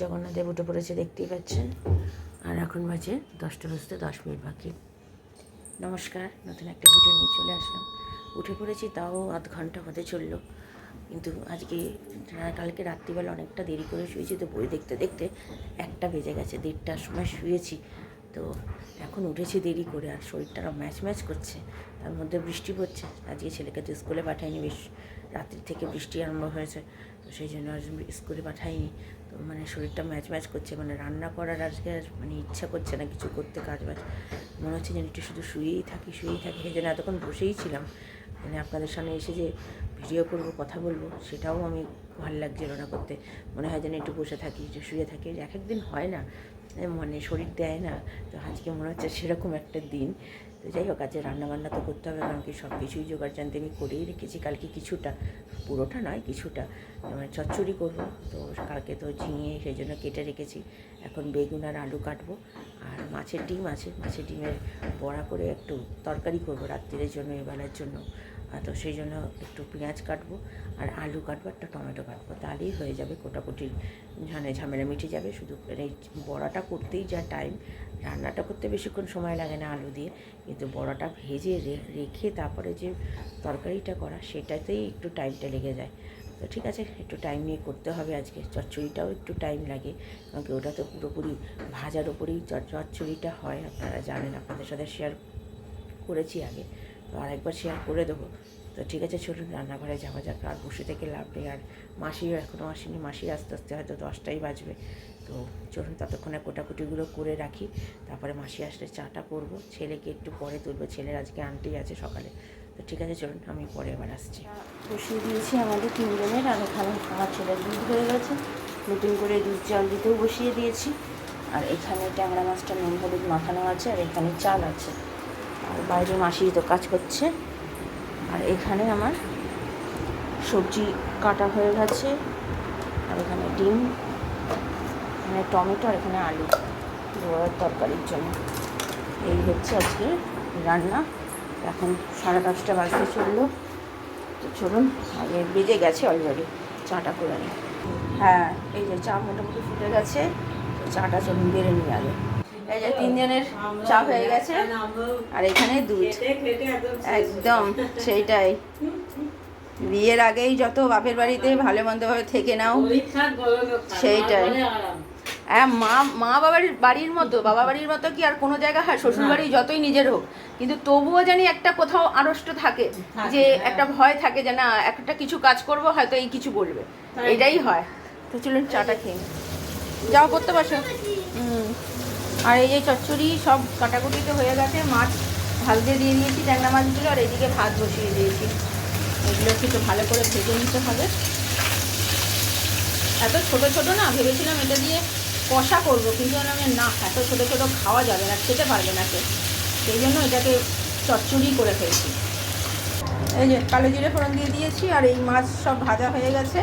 জগন্নাথদেব উঠে পড়েছে দেখতেই পাচ্ছেন। আর এখন বাজে দশটা বাজতে দশ মিনিট বাকি। নমস্কার, নতুন একটা ভিডিও নিয়ে চলে আসলাম। উঠে পড়েছি, তাও আধ ঘণ্টা হতে চলল। কিন্তু আজকে কালকে রাত্রিবেলা অনেকটা দেরি করে শুয়েছি, তো বই দেখতে দেখতে একটা বেজে গেছে, দেড়টার সময় শুয়েছি। তো এখন উঠেছি দেরি করে, আর শরীরটা ম্যাচ ম্যাচ করছে। তার মধ্যে বৃষ্টি পড়ছে, আজকে ছেলেকে তো স্কুলে পাঠাইনি, বেশ রাত্রি থেকে বৃষ্টি আরম্ভ হয়েছে। তো সেই জন্য আর স্কুলে পাঠাইনি। মানে শরীরটা ম্যাচ ম্যাচ করছে মানে রান্না করার আজকে আর মানে ইচ্ছা করছে না কিছু করতে, কাজ বাজ। মনে হচ্ছে যেন একটু শুধু শুয়েই থাকি শুয়েই থাকি সেই জন্য এতক্ষণ বসেই ছিলাম। মানে আপনাদের সামনে এসে যে ভিডিও করব, কথা বলব, সেটাও আমি ভালো লাগছিল না করতে। মনে হয় যেন একটু বসে থাকি, একটু শুয়ে থাকি, এক একদিন হয় না। মানে শরীর দেয় না। তো আজকে মনে হচ্ছে সেরকম একটা দিন। তো যাই হোক, আজকে রান্নাবান্না তো করতে হবে, কারণ কি সব কিছুই জোগাড় জানতে আমি করেই রেখেছি। কালকে কিছুটা, পুরোটা নয়, কিছুটা মানে চচ্চড়ি করব। তো কালকে তো ঝিঙে, সেই জন্য কেটে রেখেছি। এখন বেগুন আর আলু কাটবো। আর মাছের ডিম আছে, মাছের ডিমের বড়া করে একটু তরকারি করব রাত্রির জন্য, এবেলার জন্য। তো সেই জন্য একটু পেঁয়াজ কাটবো আর আলু কাটবো, একটা টমেটো কাটবো। তাহলেই হয়ে যাবে কোটাকুটির ঝানে ঝামেলা, মিটে যাবে। শুধু এই বড়াটা করতেই যা টাইম রান্নাটা করতে বেশিক্ষণ সময় লাগে না আলু দিয়ে। কিন্তু বড়াটা ভেজে রেখে তারপরে যে তরকারিটা করা, সেটাতেই একটু টাইমটা লেগে যায়। তো ঠিক আছে, একটু টাইম নিয়ে করতে হবে আজকে। চচ্চড়িটাও একটু টাইম লাগে। কারণ কি ওটা তো পুরোপুরি ভাজার ওপরেই চচ্চড়িটা হয়। আপনারা জানেন, আপনাদের সাথে শেয়ার করেছি আগে। তো আরেকবার শেয়ার করে দেবো। তো ঠিক আছে, চলুন রান্নাঘরে যাওয়া যাক। আর বসে থেকে লাভ নেই। আর মাসিও এখনও আসেনি। মাসি আস্তে আস্তে হয়তো দশটাই বাজবে। তো চলুন ততক্ষণে কোটাকুটিগুলো করে রাখি। তারপরে মাসি আসলে চাটা করব। ছেলেকে একটু পরে তুলবো। ছেলের আজকে আন্টি আছে সকালে। তো ঠিক আছে, চলুন আমি পরে এবার আসছি। বসিয়ে দিয়েছি আমাদের তিনজনের। আর এখানে আমার ছেলের দুধ হয়ে গেছে। নতুন করে দুধ জল দিতেও বসিয়ে দিয়েছি। আর এখানে ট্যাংরা মাছটা নুন হলুদ মাখানো আছে। আর এখানে চাল আছে। আর বাইরে মাসি তো কাজ করছে। আর এখানে আমার সবজি কাটা হয়ে গেছে। আর এখানে ডিম, এখানে টমেটো আর এখানে আলু। বড়ার তরকারির জন্য। এই হচ্ছে আজকে রান্না। এখন সাড়ে পাঁচটা বাজতে চলল। তো চলুন, আগে বেজে গেছে অলরেডি চাটা করে নিই। হ্যাঁ এই যে চা মোটামুটি ফুটে গেছে। চাটা চলুন বেড়ে নিই আগে। এই যে তিনজনের চা হয়ে গেছে। আর এখানে দুধ। একদম সেইটাই। বিয়ের আগেই যত বাপের বাড়িতে ভালো মন্দভাবে থেকে নাও সেইটাই। হ্যাঁ মা মা বাবার বাড়ির মতো বাবা বাড়ির মতো কি আর কোনো জায়গা হয় শ্বশুর বাড়ি যতই নিজের হোক। কিন্তু তবুও জানি একটা কোথাও আড়ষ্ট থাকে যে একটা ভয় থাকে যে না একটা কিছু কাজ করব হয়তো এই কিছু বলবে। এটাই হয়। তো চলুন চাটা খেয়ে। যাও করতে পারছ আর এই যে চচ্চড়ি সব কাটাকুটিতে হয়ে গেছে, মাছ ভাজতে দিয়ে দিয়েছি, ট্যাংরা মাছগুলো, আর এদিকে ভাত বসিয়ে দিয়েছি। এগুলো একটু ভালো করে ভেজে নিতে হবে। এত ছোট ছোট না, ভেবেছিলাম এটা দিয়ে কষা করব, কিন্তু আমি না, এত ছোট ছোট খাওয়া যাবে না, খেতে পারবে না কেউ সেই জন্য এটাকে চচ্চড়ি করে ফেলছি। এই যে কালো জিরে ফোড়ন দিয়ে দিয়েছি, আর এই মাছ সব ভাজা হয়ে গেছে।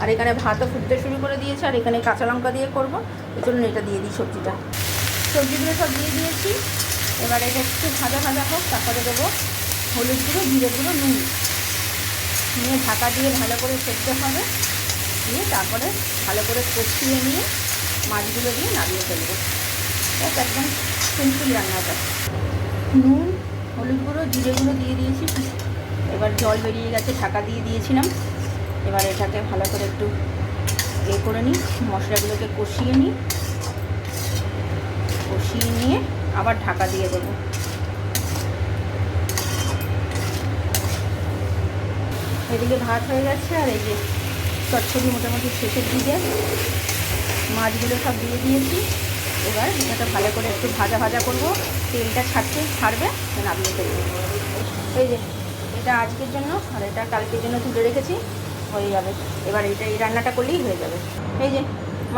আর এখানে ভাতও ফুটতে শুরু করে দিয়েছে, আর এখানে কাঁচা লঙ্কা দিয়ে করব এই জন্য এটা দিয়ে দিই সবজিটা। সবজিগুলো সব দিয়ে দিয়েছি। এবার এটা একটু ভাজা ভাজা হোক, তারপরে দেবো হলুদ গুঁড়ো, জিরে গুঁড়ো, নুন। নিয়ে ঢাকা দিয়ে ভালো করে সেদ্ধ হবে। দিয়ে তারপরে ভালো করে কষিয়ে নিয়ে মাছগুলো দিয়ে নামিয়ে ফেলব। ব্যাস, একদম সিম্পল রান্নাটা। নুন, হলুদ গুঁড়ো, জিরে গুঁড়ো দিয়ে দিয়েছি। এবার জল বেরিয়ে গেছে, ঢাকা দিয়ে দিয়েছিলাম। এবার এটাকে ভালো করে একটু এ করে নিই, মশলাগুলোকে কষিয়ে নিই। কষিয়ে নিয়ে আবার ঢাকা দিয়ে দেবো। এদিকে ভাত হয়ে গেছে আর এই যে চচ্চড়ি মোটামুটি শেষের দিকে। মাছগুলো সব দিয়ে দিয়েছি। এবার এটা ভালো করে একটু ভাজা ভাজা করব। তেলটা ছাড়তে ছাড়বে নামিয়ে ফেলব এই যে, এটা আজকের জন্য আর এটা কালকের জন্য তুলে রেখেছি, হয়ে যাবে। এবার এটা এই রান্নাটা করলেই হয়ে যাবে। এই যে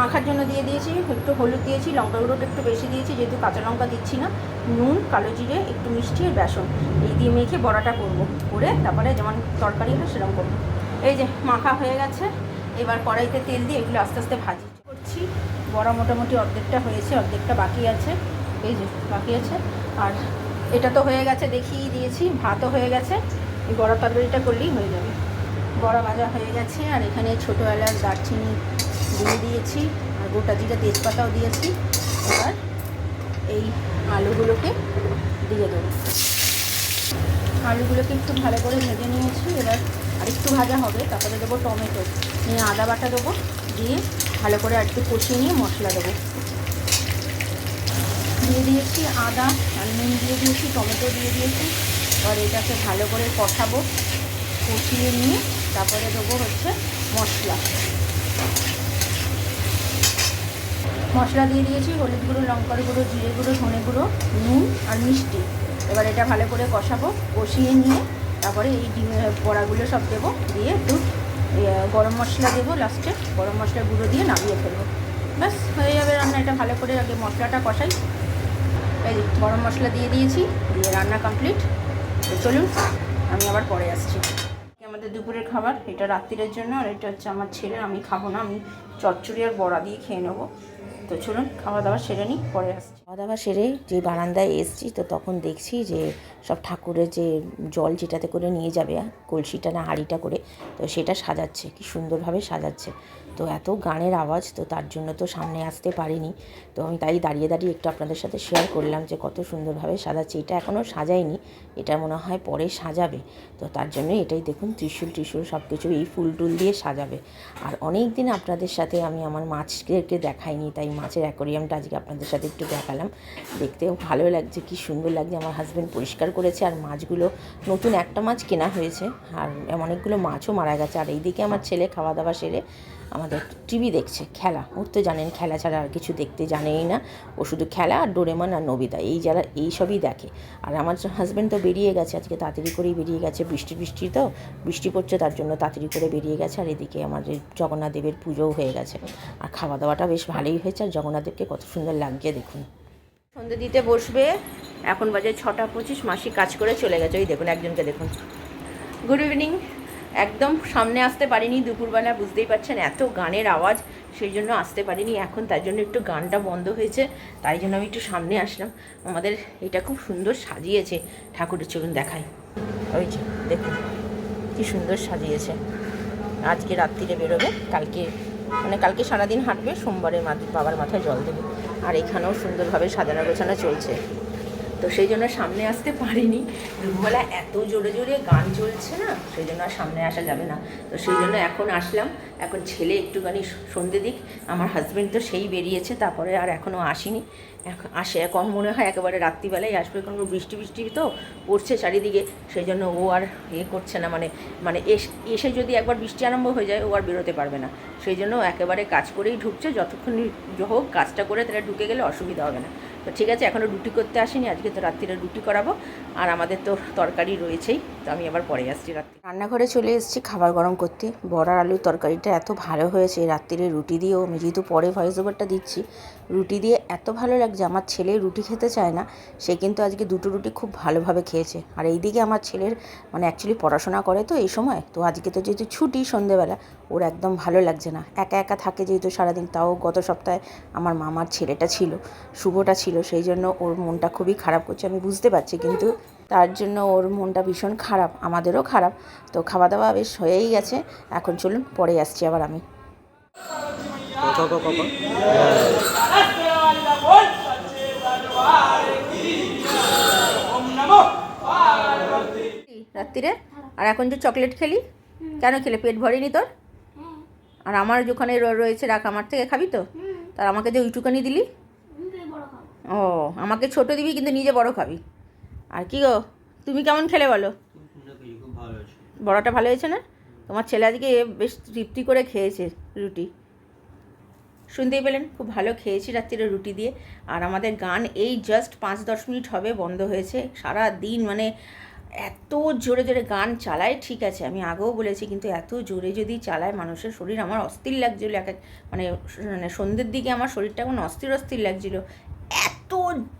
মাখার জন্য দিয়ে দিয়েছি, একটু হলুদ দিয়েছি লঙ্কা গুঁড়োটা একটু বেশি দিয়েছি, যেহেতু কাঁচা লঙ্কা দিচ্ছি না। নুন, কালো জিরে, একটু মিষ্টি আর বেসন, এই দিয়ে মেখে বড়াটা করব। করে তারপরে যেমন তরকারি হয় সেরকম করব। এই যে মাখা হয়ে গেছে, এবার কড়াইতে তেল দিয়ে এগুলো আস্তে আস্তে ভাজি করছি। বড়া মোটামুটি অর্ধেকটা হয়েছে, অর্ধেকটা বাকি আছে। এই যে বাকি আছে। আর এটা তো হয়ে গেছে, দেখিয়ে দিয়েছি, ভাতও হয়ে গেছে। এই বড়া তরকারিটা করলেই হয়ে যাবে। বড়া ভাজা হয়ে গেছে, আর এখানে ছোটো এলাচ, দারচিনি দিয়ে দিয়েছি, আর গোটা জিরে তেজপাতাও দিয়েছি। এবার এই আলুগুলোকে দিয়ে দেবো। আলুগুলোকে একটু ভালো করে ভেজে নিয়েছি, এবার আর একটু ভাজা হবে, তারপরে দেবো টমেটো। নিয়ে আদা বাটা দেবো, দিয়ে ভালো করে আর একটু কষিয়ে নিয়ে মশলা দেবো। দিয়ে দিয়েছি আদা, আর নুন দিয়ে দিয়েছি, টমেটো দিয়ে দিয়েছি। এবার এটাকে ভালো করে কষাবো, কষিয়ে নিয়ে তারপরে দেবো হচ্ছে মশলা। মশলা দিয়ে দিয়েছি, হলুদ গুঁড়ো, লঙ্কার গুঁড়ো, জিরে গুঁড়ো, ধনে গুঁড়ো, নুন আর মিষ্টি। এবার এটা ভালো করে কষাবো, কষিয়ে নিয়ে তারপরে এই ডিমের বড়াগুলো সব দেবো, দিয়ে একটু গরম মশলা দেবো লাস্টে, গরম মশলা গুঁড়ো দিয়ে নামিয়ে ফেলব। ব্যাস, হয়ে যাবে রান্না, এটা ভালো করে আগে মশলাটা কষাই। এই গরম মশলা দিয়ে দিয়েছি, দিয়ে রান্না কমপ্লিট চলুন, আমি আবার পরে আসছি। আমাদের দুপুরের খাবার, এটা রাত্রিরের জন্য, আর এটা হচ্ছে আমার ছেলে, আমি খাব না, আমি চচ্চড়ি আর বড়া দিয়ে খেয়ে নেব। তো চলুন খাওয়া দাওয়া সেরে নিই, পরে আসছি। খাওয়া দাওয়া সেরে যে বারান্দায় এসছি, তো তখন দেখছি যে সব ঠাকুরের যে জল যেটাতে করে নিয়ে যাবে কলসিটা না হাঁড়িটা করে, তো সেটা সাজাচ্ছে, কি সুন্দরভাবে সাজাচ্ছে। তো এত গানের আওয়াজ, তো তার জন্য তো সামনে আসতে পারিনি। তো আমি তাই দাঁড়িয়ে দাঁড়িয়ে একটু আপনাদের সাথে শেয়ার করলাম যে কত সুন্দরভাবে সাজাচ্ছে। এটা এখনও সাজায়নি, এটা মনে হয় পরে সাজাবে। তো তার জন্য এটাই দেখুন, ত্রিশূল ত্রিশূল সব কিছু এই ফুল টুল দিয়ে সাজাবে। আর অনেক দিন আপনাদের সাথে আমি আমার মাছকে দেখাইনি, তাই মাছের অ্যাকোরিয়ামটা আজকে আপনাদের সাথে একটু দেখালাম। দেখতেও ভালো লাগছে, কি সুন্দর লাগছে। আমার হাজব্যান্ড পরিষ্কার করেছে, আর মাছগুলো নতুন একটা মাছ কেনা হয়েছে। আর অনেকগুলো মাছও মারা গেছে। আর এইদিকে আমার ছেলে খাওয়া দাওয়া সেরে আমাদের টিভি দেখছে, খেলা। ওর তো জানেন, খেলা ছাড়া আর কিছু দেখতে জানেই না। ও শুধু খেলা আর ডোরেমন আর নবিতা, এই যারা এই সবই দেখে। আর আমার হাজব্যান্ড তো বেরিয়ে গেছে, আজকে তাড়াতাড়ি করেই বেরিয়ে গেছে, বৃষ্টি বৃষ্টি তো, বৃষ্টি পড়ছে তার জন্য তাড়াতাড়ি করে বেরিয়ে গেছে, আর এদিকে আমাদের জগন্নাথ দেবের পুজোও হয়ে গেছে। আর খাওয়া দাওয়াটা বেশ ভালোই হয়েছে, আর জগন্নাথ দেবকে কত সুন্দর লাগছে দেখুন। সন্ধে দিতে বসবে, এখন বাজে ছটা পঁচিশ, মাসি কাজ করে চলে গেছে ওই দেখুন একজনকে দেখুন। গুড ইভিনিং একদম সামনে আসতে পারিনি, দুপুরবেলা বুঝতেই পারছেন, এত গানের আওয়াজ, সেই জন্য আসতে পারিনি, এখন তার জন্য একটু গানটা বন্ধ হয়েছে, তাই জন্য আমি একটু সামনে আসলাম। আমাদের এটা খুব সুন্দর সাজিয়েছে ঠাকুরের চলুন দেখাই। ওই যে, দেখুন, কি সুন্দর সাজিয়েছে। আজকে রাত্রিরে বেরোবে, কালকে মানে কালকে সারাদিন হাঁটবে, সোমবারে মা বাবার মাথায় জল দেবে। আর এখানেও সুন্দরভাবে সাজানো গোছানো চলছে। তো সেই জন্য সামনে আসতে পারিনি। দুপুরবেলা এত জোরে জোরে গান চলছে না, সেই জন্য আর সামনে আসা যাবে না। তো সেই জন্য এখন আসলাম। এখন ছেলে একটুখানি সন্ধে দিক। আমার হাজব্যান্ড তো সেই বেরিয়েছে, তারপরে আর এখনও আসেনি। এখন আসে, এখন মনে হয় একেবারে রাত্রিবেলায় আসবে, কারণ বৃষ্টি বৃষ্টি তো পড়ছে চারিদিকে। সেই জন্য ও আর এ করছে না মানে মানে এসে যদি একবার বৃষ্টি আরম্ভ হয়ে যায়, ও আর বেরোতে পারবে না। সেই জন্য একেবারে কাজ করেই ঢুকছে, যতক্ষণ হোক কাজটা করে তারা ঢুকে গেলে অসুবিধা হবে না। তো ঠিক আছে এখনও রুটি করতে আসিনি, আজকে তো রাত্রিরে রুটি করাবো। আর আমাদের তো তরকারি রয়েছেই। তো আমি আবার পরে আসছি রাত্রি রান্নাঘরে চলে এসেছি খাবার গরম করতে। বড়ার আলুর তরকারিটা এত ভালো হয়েছে রাত্রিরে রুটি দিয়েও। আমি যেহেতু পরে ভয়েস ওভারটা দিচ্ছি, রুটি দিয়ে এত ভালো লাগছে, আমার ছেলে রুটি খেতে চায় না, সে কিন্তু আজকে দুটো রুটি খুব ভালোভাবে খেয়েছে। আর এইদিকে আমার ছেলের মানে অ্যাকচুয়ালি পড়াশোনা করে তো এই সময়, তো আজকে তো যেহেতু ছুটি সন্ধেবেলা, ওর একদম ভালো লাগছে না। একা একা থাকে যেহেতু সারাদিন, তাও গত সপ্তাহে আমার মামার ছেলেটা ছিল, শুভটা ছিল, সেই জন্য ওর মনটা খুবই খারাপ করছে, আমি বুঝতে পারছি, কিন্তু তার জন্য ওর মনটা ভীষণ খারাপ আমাদেরও খারাপ। তো খাওয়া দাওয়া বেশ হয়েই গেছে এখন চলুন পরে আসছি আবার আমি। রাত্রিরে আর এখন যে চকলেট খেলি? কেন খেলে? পেট ভরেনি তোর? আর আমার যেখানে র- রয়েছে রাখ আমার থেকে খাবি তো? তার আমাকে যে ওইটুকানি দিলি? ও আমাকে ছোট দিবি কিন্তু নিজে বড় খাবি। আর কি গো? তুমি কেমন খেলে বলো? বড়টা ভালো হয়েছে না? তোমার ছেলে আজকে বেশ তৃপ্তি করে খেয়েছে রুটি। শুনতেই পেলেন, খুব ভালো খেয়েছি রাত্রিরে রুটি দিয়ে। আর আমাদের গান এই জাস্ট পাঁচ দশ মিনিট হবে, বন্ধ হয়েছে। সারা দিন মানে এত জোরে জোরে গান চালায়, ঠিক আছে, আমি আগেও বলেছি, কিন্তু এত জোরে যদি চালায় মানুষের শরীর, আমার অস্থির লাগছিল এক এক মানে মানে সন্ধ্যের দিকে আমার শরীরটা এখন অস্থির অস্থির লাগছিল। এত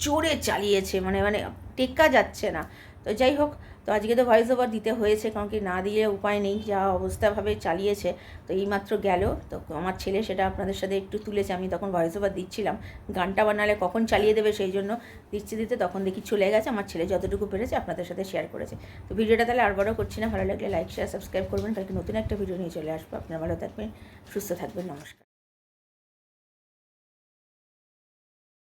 জোরে চালিয়েছে মানে মানে টেক্কা যাচ্ছে না। তো যাই হোক, তো আজকে তো ভয়েস ওভার দিতে হয়েছে, কারণ কি না দিয়ে উপায় নেই, যা অবস্থাভাবে চালিয়েছে। তো এইমাত্র গেল, তো আমার ছেলে সেটা আপনাদের সাথে একটু তুলেছে, আমি তখন ভয়েস ওভার দিচ্ছিলাম। গানটা বানালে কখন চালিয়ে দেবে সেই জন্য দিচ্ছি দিতে, তখন দেখি চলে গেছে, আমার ছেলে যতটুকু পেরেছে আপনাদের সাথে শেয়ার করেছে। তো ভিডিওটা তাহলে আর বড় করছি না, ভালো লাগলে লাইক শেয়ার সাবস্ক্রাইব করবেন, কালকে নতুন একটা ভিডিও নিয়ে চলে আসব। আপনারা ভালো থাকবেন, সুস্থ থাকবেন, নমস্কার।